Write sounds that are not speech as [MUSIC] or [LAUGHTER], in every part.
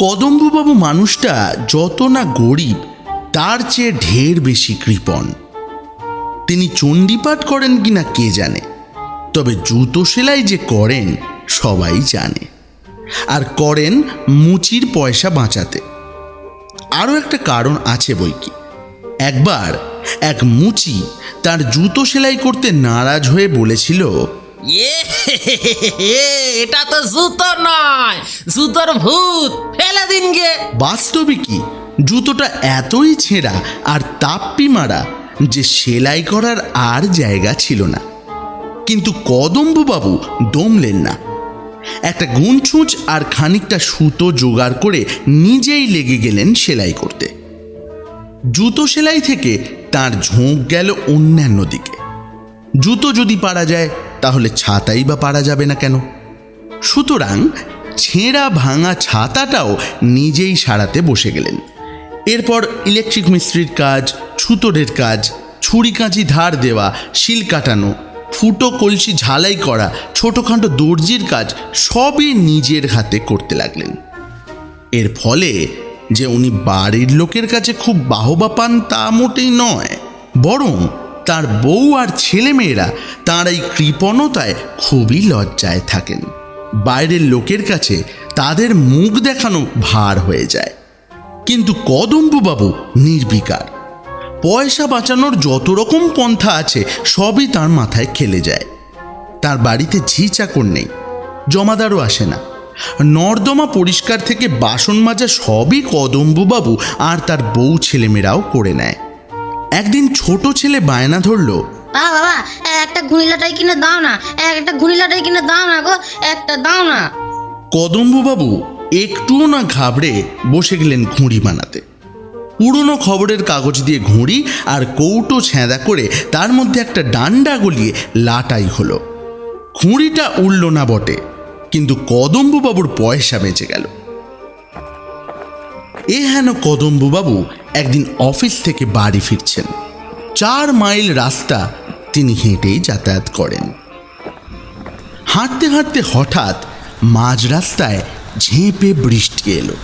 কদম্ববাবু মানুষটা যত না গরিব, তার চেয়ে ঢের বেশি কৃপণ। তিনি চণ্ডীপাঠ করেন কিনা কে জানে, তবে জুতো সেলাই যে করেন, সবাই জানে। আর করেন মুচির পয়সা বাঁচাতে। আরও একটা কারণ আছে বই কি। একবার এক মুচি তার জুতো সেলাই করতে নারাজ হয়ে বলেছিল এটা তো জুতো নয়, জুতোর ভূত, ফেলে দিন গে। বাস্তবে কি? জুতোটা এতই ছেঁড়া আর তাপ্পি মারা যে সেলাই করার আর জায়গা ছিল না। কিন্তু কদম্ববাবু দমলেন না। একটা গুনছুঁচ আর খানিকটা সুতো জোগাড় করে নিজেই লেগে গেলেন সেলাই করতে। জুতো সেলাই থেকে তার ঝোঁক গেল অন্যান্য দিকে। জুতো যদি পারা যায় তাহলে ছাতাই বা পারা যাবে না কেন? সুতরাং ছেঁড়া ভাঙা ছাতাটাও নিজেই সারাতে বসে গেলেন। এরপর ইলেকট্রিক মিস্ত্রির কাজ, ছুতোরের কাজ, ছুরি কাঁচি ধার দেওয়া, শিল কাটানো, ফুটো কলসি ঝালাই করা, ছোটোখাটো দর্জির কাজ সবই নিজের হাতে করতে লাগলেন। এর ফলে যে উনি বাড়ির লোকের কাছে খুব বাহবা পান তা মোটেই নয়, বরং তার বউ আর ছেলেমেয়েরা তাঁর এই কৃপণতায় খুবই লজ্জায় থাকেন। বাইরের লোকের কাছে তাদের মুখ দেখানো ভার হয়ে যায়। কিন্তু কদম্বুবাবু নির্বিকার। পয়সা বাঁচানোর যত রকম পন্থা আছে, সবই তার মাথায় খেলে যায়। তার বাড়িতে ঝি চাকর নেই, জমাদারও আসে না। নর্দমা পরিষ্কার থেকে বাসন মাজা সবই কদম্বুবাবু আর তার বউ ছেলেমেয়েরাও করে নেয়। একদিন ছোট ছেলে বায়না ধরলো বাবা বাবা একটা ঘুনিলাটাই কিনে দাও না একটা ঘুনিলাটাই কিনে দাও না গো একটা দাও না। কদম্ববাবু একটুও না ঘাবড়ে বসে গেলেন ঘুড়ি বানাতে। পুরনো খবরের কাগজ দিয়ে ঘুড়ি আর কৌটো ছেঁদা করে তার মধ্যে একটা ডান্ডা গলিয়ে লাটাই হলো। ঘুড়িটা উড়ল না বটে কিন্তু কদম্ববাবুর পয়সা বেঁচে গেল। এ হেন কদম্ববাবু একদিন অফিস থেকে বাড়ি ফিরছেন। চার মাইল রাস্তা তিনি হেঁটেই যাতায়াত করেন। হাঁটতে হাঁটতে হঠাৎ মাঝ রাস্তায় ঝেঁপে বৃষ্টি এলো।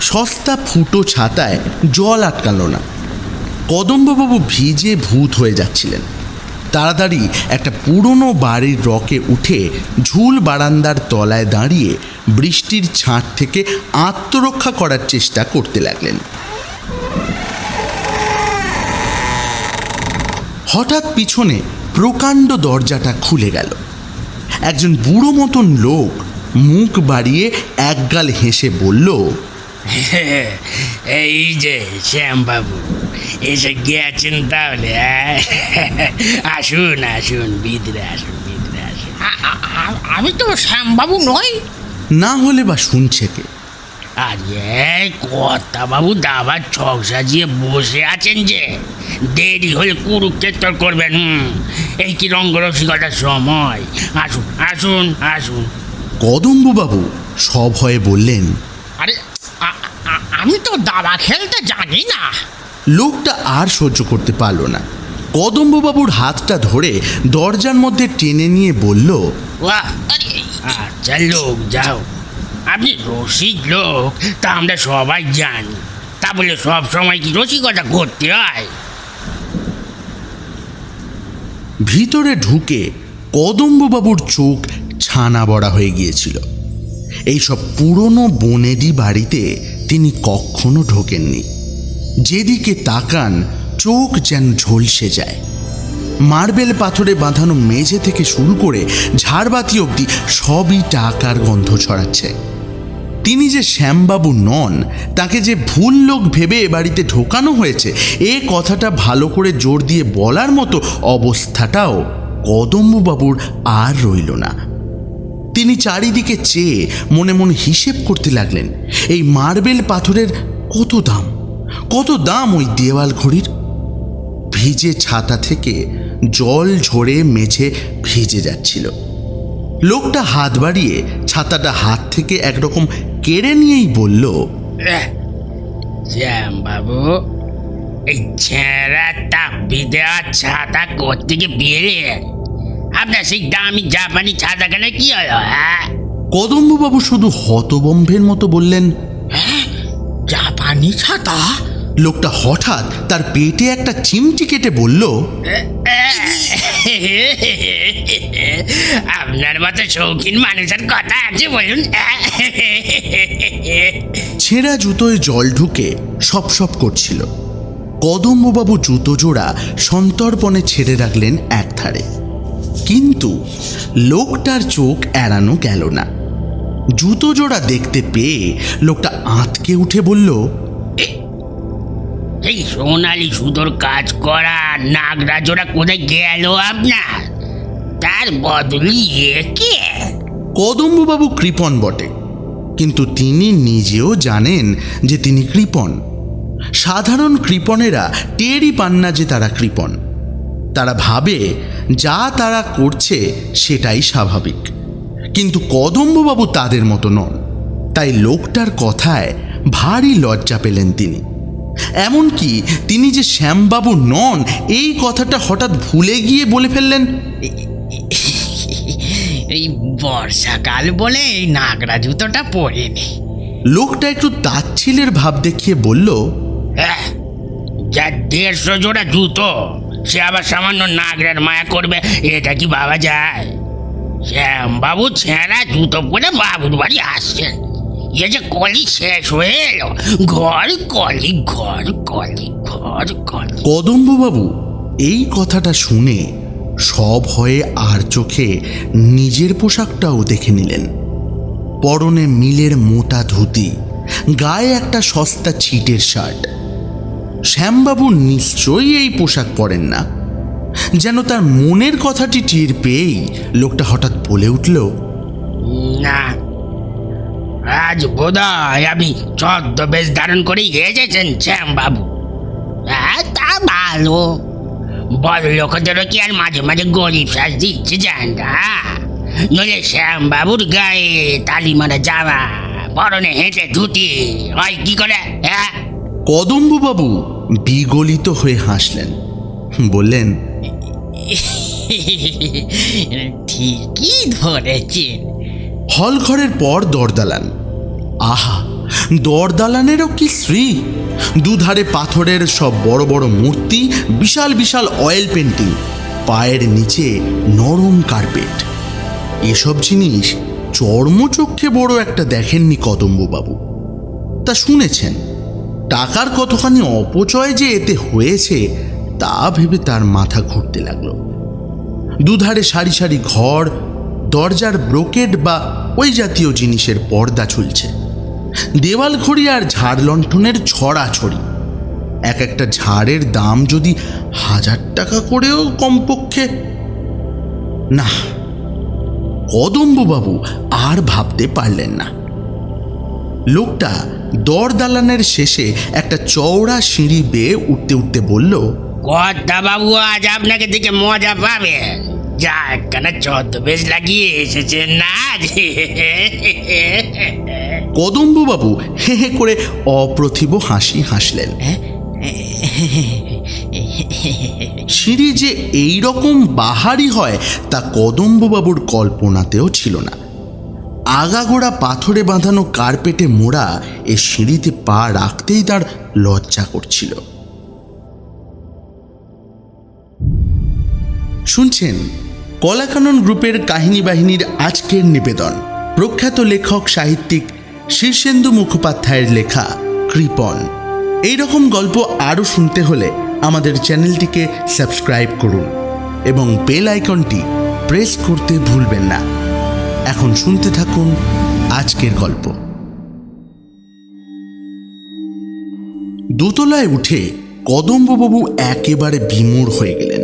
সস্তা ফুটো ছাতায় জল আটকালো না। কদম্ববাবু ভিজে ভূত হয়ে যাচ্ছিলেন। তাড়াতাড়ি একটা পুরনো বাড়ির রকে উঠে ঝুল বারান্দার তলায় দাঁড়িয়ে বৃষ্টির ছাঁট থেকে আত্মরক্ষা করার চেষ্টা করতে লাগলেন। হঠাৎ পিছনে প্রকাণ্ড দরজাটা খুলে গেল। একজন বুড়ো মতন লোক মুখ বাড়িয়ে একগাল হেসে বলল [LAUGHS] এই যে শ্যামবাবু এসে গেছেন তাহলে হ্যাঁ? [LAUGHS] আসুন আসুন ভিতরে আসুন ভিতরে আসুন। আমি তো শ্যামবাবু নই। না হলে বা শুনছে কে? আরে কর্তা বাবু দাবার ছক সাজিয়ে বসে আছেন যে দেরি হলে কুরুক্ষেত্র করবেন হুম? এই কি রঙ্গরসিকতার সময়? আসুন আসুন আসুন। কদম্ববাবু হয়ে বললেন আরে আমি তো দাবা খেলতে জানি না। লোকটা আর সহ্য করতে পারল না। কদম্ববাবুর হাতটা ধরে দরজার মধ্যে টেনে নিয়ে বলল আচ্ছা লোক যাও। আপনি রসিক লোক তা আমরা সবাই জানি। তা বলে সব সময় কি রসিকতা করতে হয়? ভিতরে ঢুকে কদম্ববাবুর চোখ ছানা বড়া হয়ে গিয়েছিল। এইসব পুরনো বনেদি বাড়িতে তিনি কখনো ঢোকেননি। যেদিকে তাকান, চোখ যেন ঝলসে যায়। মার্বেল পাথরে বাঁধানো মেঝে থেকে শুরু করে ঝাড়বাতি অবধি সবই টাকার গন্ধ ছড়াচ্ছে। তিনি যে শ্যামবাবু নন, তাকে যে ভুল লোক ভেবে এ বাড়িতে ঢোকানো হয়েছে, এ কথাটা ভালো করে জোর দিয়ে বলার মতো অবস্থাটাও কদম্ববাবুর আর রইল না। তিনি চারিদিকে চেয়ে মনে মনে হিসেব করতে লাগলেন, এই মার্বেল পাথরের কত দাম? কত দাম ওই দেওয়াল ঘড়ির? ভিজে ছাতা থেকে জল ঝরে মেঝে ভিজে যাচ্ছিল। লোকটা হাত বাড়িয়ে ছাতাটা হাত থেকে একরকম কেড়ে নিয়েই বলল বাবু, এই ছেঁড়া তাপি দেওয়া ছাতা কোথেকে পেলেন আপনার সেই দামি জাপানি ছাতা কেন কি হলো হ্যাঁ? কদম্ববাবু শুধু হতবম্ভের মতো বললেন জাপানি ছাতা লোকটা হঠাৎ তার পেটে একটা চিমটি কেটে বলল আপনার মতো শৌখিন মানুষের কথা আছে বলুন। ছেঁড়া জুতোয় জল ঢুকে সপ সপ করছিল। কদম্ববাবু জুতো জোড়া সন্তর্পণে ছেড়ে রাখলেন এক ধারে কিন্তু লোকটার চোখ এড়ানো গেল না। জুতো জোড়া দেখতে পেয়ে লোকটা আঁতকে উঠে বলল এই সোনালি সুতোর কাজ করা নাগরাজোরা কোথায় গেল আপনার? তার বদলি একে কদম্ববাবু কৃপণ বটে কিন্তু তিনি নিজেও জানেন যে তিনি কৃপণ। সাধারণ কৃপণেরা টেরই পান না যে তারা কৃপণ। তারা ভাবে যা তারা করছে সেটাই স্বাভাবিক। কিন্তু কদম্ববাবু তাদের মতো নন। তাই লোকটার কথায় ভারী লজ্জা পেলেন তিনি। এমনকি তিনি যে শ্যামবাবু নন এই কথাটা হঠাৎ ভুলে গিয়ে বলে ফেললেন। এই বর্ষাকাল বলে এই নাগরা জুতোটা পরে নি লোকটা একটু তাচ্ছিলের ভাব দেখিয়ে বলল হ্যাঁ, দেড়শো জোড়া জুতো। সে আবার সামান্য নাগরার মায়া করবে, এটা কি বাবা যায়? শ্যাম বাবু ছেঁড়া জুতো পরে বাবুর বাড়ি আসছেন এ যে কলি শেষ হয়ে এলো। ঘর কলি ঘর কলি ঘর কলি। কদম্ববাবু এই কথাটা শুনে সব হয়ে আর চোখে নিজের পোশাকটাও দেখে নিলেন। পরনে মিলের মোটা ধুতি, গায়ে একটা সস্তা ছিটের শার্ট। শ্যামবাবু নিশ্চয়ই এই পোশাক পরেন না। যেন তার মনের কথাটি টের পেয়েই লোকটা হঠাৎ বলে উঠল, না, আজ বোধহয় আপনি ছদ্মবেশ ধারণ করে এসেছেন শ্যাম বাবু হ্যাঁ তা ভালো। বড় লোকদেরও কি আর মাঝে মাঝে গরিব সাজ দিচ্ছে যান না নইলে শ্যাম বাবুর গায়ে তালি মারা জামা পরনে হেঁটে ধুতি, হয় কি করে হ্যাঁ? কদম্ববাবু বিগলিত হয়ে হাসলেন। বললেন ঠিকই ধরেছেন। হল ঘরের পর দরদালান। আহা দরদালানেরও কি শ্রী? দুধারে পাথরের সব বড় বড় মূর্তি বিশাল বিশাল অয়েল পেন্টিং পায়ের নিচে নরম কার্পেট। এসব জিনিস চর্মচক্ষে বড় একটা দেখেননি কদম্ববাবু। তা শুনেছেন? টাকার কতখানি অপচয় যে এতে হয়েছে, তা ভেবে তার মাথা ঘুরতে লাগল। দুধারে সারি সারি ঘর, দরজার ব্রোকেড বা ওই জাতীয় জিনিসের পর্দা ঝুলছে। দেওয়াল ঘড়ি আর ঝাড় লণ্ঠনের ছড়া ছড়ি এক একটা ঝাড়ের দাম যদি হাজার টাকা করেও কমপক্ষে, না, কদম্ববাবু আর ভাবতে পারলেন না। লোকটা দর দালানের শেষে একটা চওড়া সিঁড়ি বেয়ে উঠতে উঠতে বলল কর্তা বাবু আজ আপনাকে দেখে মজা পাবেন যা একখানা ছদ্মবেশ লাগিয়ে এসেছেন না কদম্ববাবু হে হে করে অপ্রতিভ হাসি হাসলেন। সিঁড়ি যে এই রকম বাহারি হয় তা কদম্ববাবুর কল্পনাতেও ছিল না। আগাগোড়া পাথরে বাঁধানো কার্পেটে মোড়া এ সিঁড়িতে পা রাখতেই তার লজ্জা করছিল। শুনছেন, কলাকানন গ্রুপের কাহিনী বাহিনীর আজকের নিবেদন। প্রখ্যাত লেখক, সাহিত্যিক শীর্ষেন্দু মুখোপাধ্যায়ের লেখা কৃপন। এই রকম গল্প আরও শুনতে হলে আমাদের চ্যানেলটিকে সাবস্ক্রাইব করুন এবং বেল আইকনটি প্রেস করতে ভুলবেন না। এখন শুনতে থাকুন আজকের গল্প। দোতলায় উঠে কদম্ববাবু একেবারে বিমূর হয়ে গেলেন।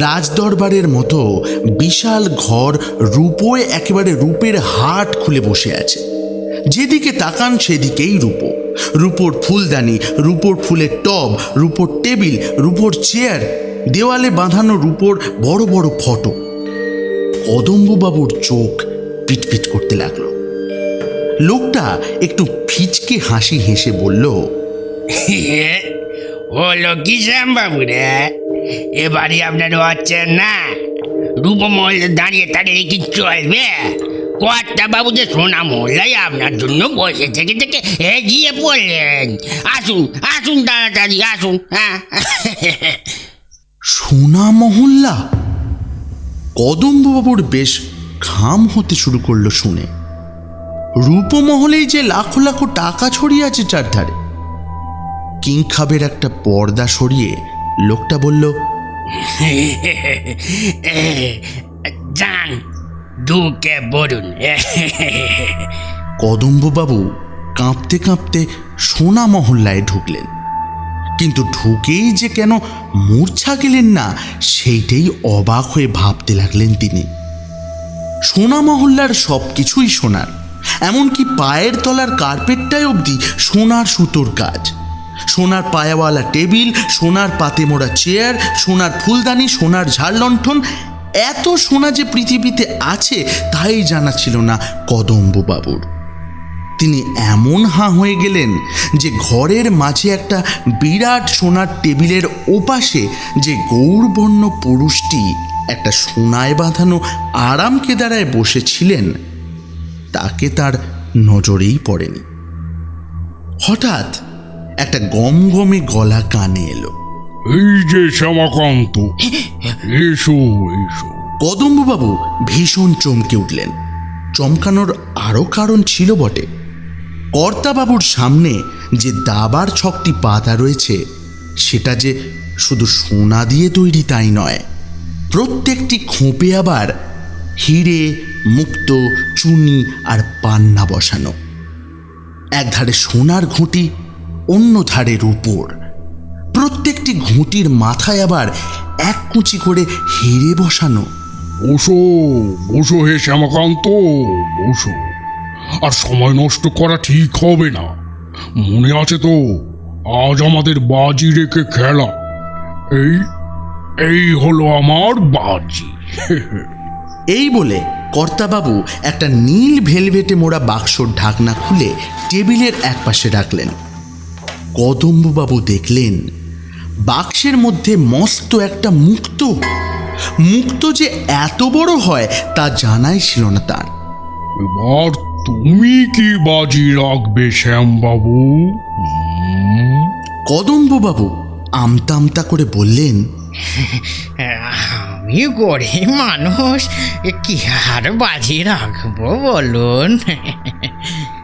রাজদরবারের মতো বিশাল ঘর রূপোয় একেবারে রূপের হাট খুলে বসে আছে। যেদিকে তাকান সেদিকেই রূপো। রূপোর ফুলদানি, রূপোর ফুলের টব, রূপোর টেবিল, রূপোর চেয়ার, দেওয়ালে বাঁধানো রূপোর বড় বড় ফটো। কদম্ববাবুর চোখ পিটপিট করতে লাগল। লোকটা একটু ফিচকে হাসি হেসে বলল হলো কি শ্যামবাবু রে এবারে আপনার হচ্ছে না। রূপমহলে দাঁড়িয়ে থাকলে কি চলবে? কর্তা বাবু যে সোনা মহল্লায় আপনার জন্য বসে থেকে থেকে এগিয়ে পড়লেন। আসুন আসুন তাড়াতাড়ি আসুন হ্যাঁ? সোনা মহল্লা কদম্ববাবুর বেশ ঘাম হতে শুরু করল শুনে। রূপমহলেই যে লাখো লাখো টাকা ছড়িয়ে আছে চারধারে কিংখাবের একটা পর্দা সরিয়ে লোকটা বলল [LAUGHS] যান বলুন [LAUGHS] কদম্ববাবু কাঁপতে কাঁপতে সোনা মহল্লায় ঢুকলেন। কিন্তু ঢুকেই যে কেন মূর্ছা গেলেন না, সেইটাই অবাক হয়ে ভাবতে লাগলেন তিনি। সোনা মহল্লার সব কিছুই সোনার, এমনকি পায়ের তলার কার্পেটটাই অবধি সোনার সুতোর কাজ। সোনার পায়াওয়ালা টেবিল, সোনার পাতে মোড়া চেয়ার, সোনার ফুলদানি, সোনার ঝাড়লণ্ঠন এত সোনা যে পৃথিবীতে আছে, তাই জানা ছিল না কদম্ববাবুর। তিনি এমন হাঁ হয়ে গেলেন যে ঘরের মাঝে একটা বিরাট সোনার টেবিলের ওপাশে যে গৌরবর্ণ পুরুষটি একটা সোনায় বাঁধানো আরাম কেদারায় বসেছিলেন তাকে তার নজরেই পড়েনি। হঠাৎ একটা গমগমে গলা কানে এলো। এই যে শ্যামাকান্ত এসো এসো। কদম্ববাবু ভীষণ চমকে উঠলেন। চমকানোর আরও কারণ ছিল বটে। কর্তাবাবুর সামনে যে দাবার ছকটি পাতা রয়েছে, সেটা যে শুধু সোনা দিয়ে তৈরি তাই নয়, প্রত্যেকটি খোঁপে আবার হিরে, মুক্ত, চুনি আর পান্না বসানো। এক ধারে সোনার ঘুঁটি, অন্য ধারে রূপোর। প্রত্যেকটি ঘুঁটির মাথায় আবার এক কুচি করে হিরে বসানো। বসো বসো হে শ্যামাকান্ত, বসো। আর সময় নষ্ট করা ঠিক হবে না। মনে আছে তো আজ আমাদের বাজি রেখে খেলা। এই এই হলো আমার বাজি। [LAUGHS] এই বলে কর্তাবাবু একটা নীল ভেলভেটে মোড়া বাক্সর ঢাকনা খুলে টেবিলের একপাশে রাখলেন। কদম্ববাবু দেখলেন বাক্সের মধ্যে মস্ত একটা মুক্ত মুক্ত যে এত বড় হয় তা জানাই ছিল না তার। এবার তুমি কি বাজি রাখবে শ্যামবাবু? কদম্ববাবু আমতা আমতা করে বললেন আমি গরিব মানুষ কি আর বাজি রাখব বলুন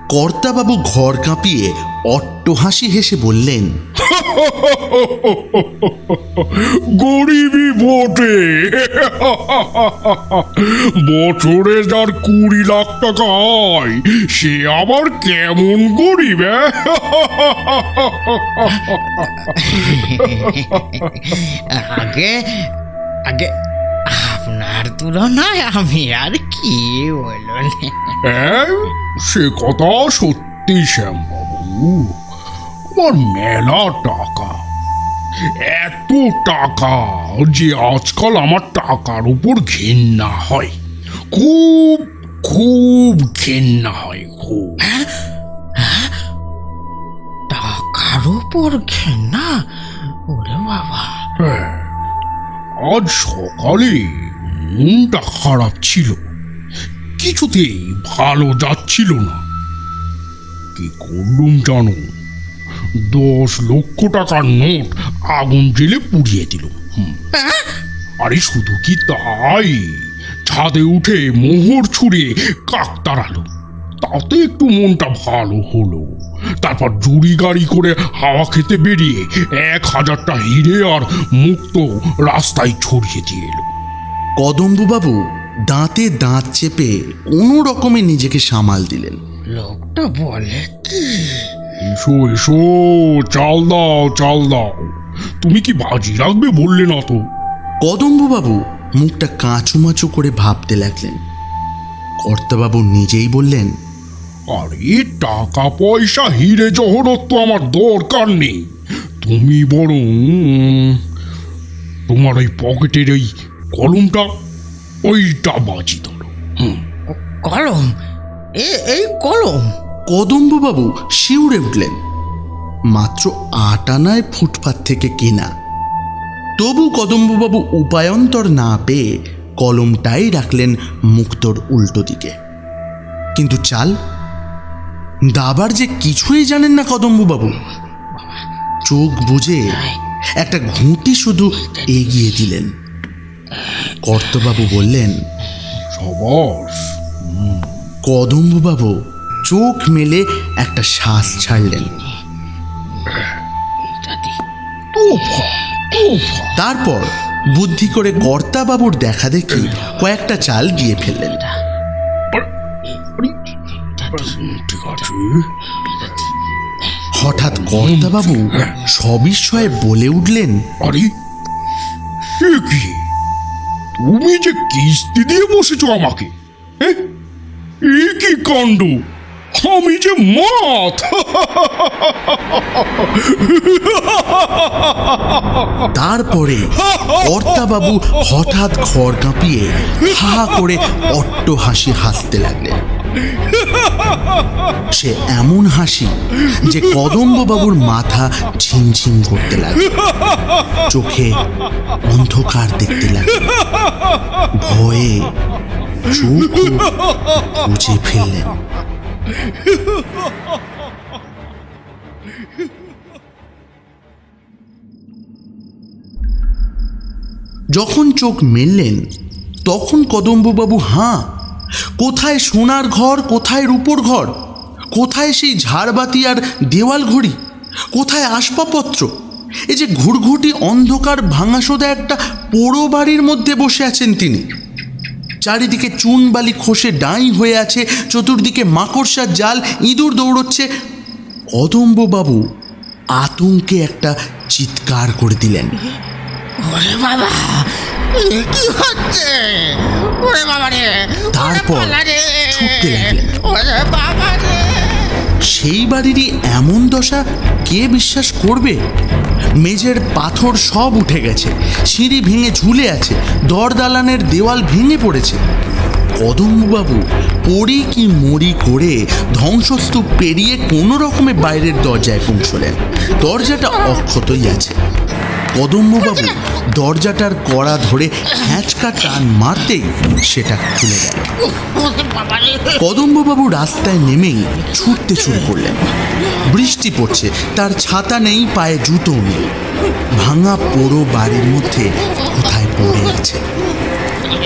কর্তাবাবু ঘর কাঁপিয়ে অট্টহাসি হেসে বললেন গরিবই বটে। বছরে যার কুড়ি লাখ টাকা হয় সে আবার কেমন গরিব হ্যাঁ? আগে আগে আপনার তুলনায় আমি আর কি বলুন হ্যাঁ সে কথা সত্যি শ্যামবাবু। আমার মেলা টাকা? এত টাকা যে আজকাল আমার টাকার উপর ঘেন্না হয়। খুব খুব ঘেন্না হয় খুব। টাকার উপর ঘেনা ওরে বাবা। হ্যাঁ, আজ সকালে মনটা খারাপ ছিল। কিছুতেই ভালো যাচ্ছিল না। কি করলুম জানো? দশ লক্ষ টাকার নোট আগুন জেলে পুড়িয়ে দিল। আরে শুধু কি তাই? ছাদে উঠে মোহর ছুঁড়ে কাক তাড়ালো। তাতে একটু মনটা ভালো হলো। তারপর জুড়ি গাড়ি করে হাওয়া খেতে বেরিয়ে এক হাজারটা হিরে আর মুক্ত রাস্তায় ছড়িয়ে দিয়ে এলো। কদম্বুবাবু দাঁতে দাঁত চেপে কোনো রকমে নিজেকে সামাল দিলেন। লোকটা বলে কি? এসো এসো চাল দাও চাল দাও। তুমি কি বাজি রাখবে বললে না তো? কদম্ববাবু মুখটা কাঁচুমাচু করে ভাবতে লাগলেন। কর্তাবাবু নিজেই বললেন আরে টাকা পয়সা হিরে জহরত তো আমার দরকার নেই। তুমি বরং তোমার ওই পকেটের ওই কলমটা ওইটা বাজি ধরো। কলম? এ এই কলম? কদম্ববাবু শিউরে উঠলেন। মাত্র আট আনায় ফুটপাত থেকে কেনা। তবু কদম্ববাবু উপায়ন্তর না পেয়ে কলমটাই রাখলেন মুক্তোর উল্টো দিকে। কিন্তু চাল? দাবার যে কিছুই জানেন না কদম্ববাবু। চোখ বুঝে একটা ঘুঁটি শুধু এগিয়ে দিলেন। কর্তবাবু বললেন কদম্ববাবু চোখ মেলে একটা শ্বাস ছাড়লেন। তারপর বুদ্ধি করে কর্তাবাবুর দেখা দেখি কয়েকটা চাল গিয়ে ফেললেন। হঠাৎ কর্তাবাবু সবিস্ময়ে বলে উঠলেন তুমি যে কিস্তি দিয়ে বসেছো আমাকে কি কাণ্ড? আমি যে মাত তারপরে কর্তাবাবু হঠাৎ ঘর কাঁপিয়ে হা করে অট্ট হাসি হাসতে লাগলেন। সে এমন হাসি যে কদম্ববাবুর মাথা ঝিমঝিম করতে লাগল। চোখে অন্ধকার দেখতে লাগল। ভয়ে চোখ বুঝে ফেললেন। যখন চোখ মেললেন, তখন কদম্ববাবু হাঁ, কোথায় সোনার ঘর, কোথায় রূপোর ঘর, কোথায় সেই ঝাড়বাতি আর দেওয়াল ঘড়ি, কোথায় আসবাবপত্র? এই যে ঘুরঘুটি অন্ধকার ভাঙাসোদা একটা পোড়ো বাড়ির মধ্যে বসে আছেন তিনি। চারিদিকে চুন বালি খসে ডাঁই হয়ে আছে চতুর্দিকে মাকড়সার জাল ইঁদুর দৌড়চ্ছে। কদম্ববাবু আতঙ্কে একটা চিৎকার করে দিলেন। ওরে বাবা কি হচ্ছে? ওরে বাবা রে তারপর ছুটতে লাগলেন। ওরে বাবা রে। সেই বাড়িরই এমন দশা কে বিশ্বাস করবে? মেঝের পাথর সব উঠে গেছে, সিঁড়ি ভেঙে ঝুলে আছে দর দালানের দেওয়াল ভেঙে পড়েছে। কদম্বুবাবু, পড়ি কি মরি করে ধ্বংসস্তূপ পেরিয়ে কোনো রকমে বাইরের দরজায় পৌঁছলেন। দরজাটা অক্ষতই আছে। কদম্ববাবু দরজাটার কড়া ধরে হ্যাঁচকা টান মারতেই সেটা খুলে গেল কদম্ববাবু রাস্তায় নেমেই ছুটতে শুরু করলেন। বৃষ্টি পড়ছে, তার ছাতা নেই, পায়ে জুতো নেই। ভাঙা পোড়ো বাড়ির মধ্যে কোথায় পড়ে আছে?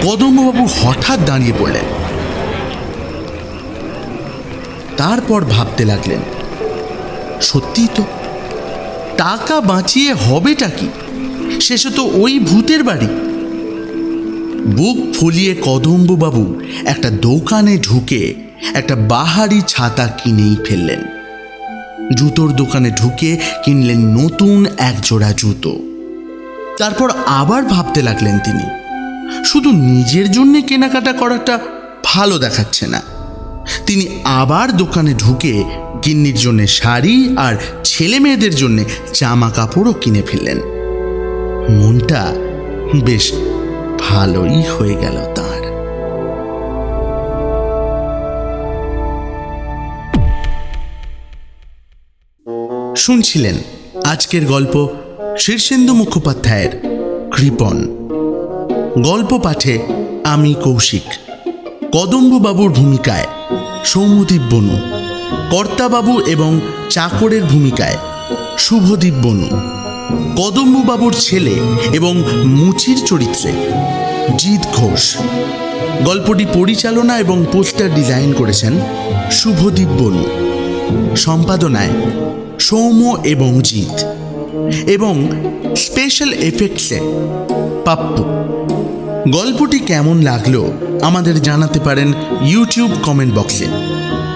কদম্ববাবু হঠাৎ দাঁড়িয়ে পড়লেন। তারপর ভাবতে লাগলেন সত্যি তো টাকা বাঁচিয়ে হবেটা কি? শেষে তো ওই ভূতের বাড়ি। বুক ফুলিয়ে কদম্ববাবু একটা দোকানে ঢুকে একটা বাহারি ছাতা কিনেই ফেললেন। জুতোর দোকানে ঢুকে কিনলেন নতুন এক জোড়া জুতো। তারপর আবার ভাবতে লাগলেন তিনি, শুধু নিজের জন্যে কেনাকাটা করাটা ভালো দেখাচ্ছে না। তিনি আবার দোকানে ঢুকে গিন্নির জন্য শাড়ি আর ছেলে মেয়েদের জন্য জামা কাপড়ও কিনে ফেললেন। মনটা বেশ ভালোই হয়ে গেল তার। শুনছিলেন আজকের গল্প শীর্ষেন্দু মুখোপাধ্যায়ের কৃপন। গল্প পাঠে আমি কৌশিক। কদম্ববাবুর ভূমিকায় সৌমদীপ বনু। কর্তাবাবু এবং চাকরের ভূমিকায় শুভদীপ বনু। কদম্ববাবুর ছেলে এবং মুচির চরিত্রে জিৎ ঘোষ। গল্পটি পরিচালনা এবং পোস্টার ডিজাইন করেছেন শুভদীপ বনু। সম্পাদনায় সৌম্য এবং জিৎ। এবং স্পেশাল এফেক্টসে পাপ্পু গল্পটি কেমন লাগল আমাদের জানাতে পারেন ইউটিউব কমেন্ট বক্সে।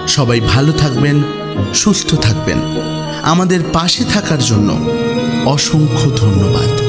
সবাই ভালো থাকবেন, সুস্থ থাকবেন। আমাদের পাশে থাকার জন্য অসংখ্য ধন্যবাদ।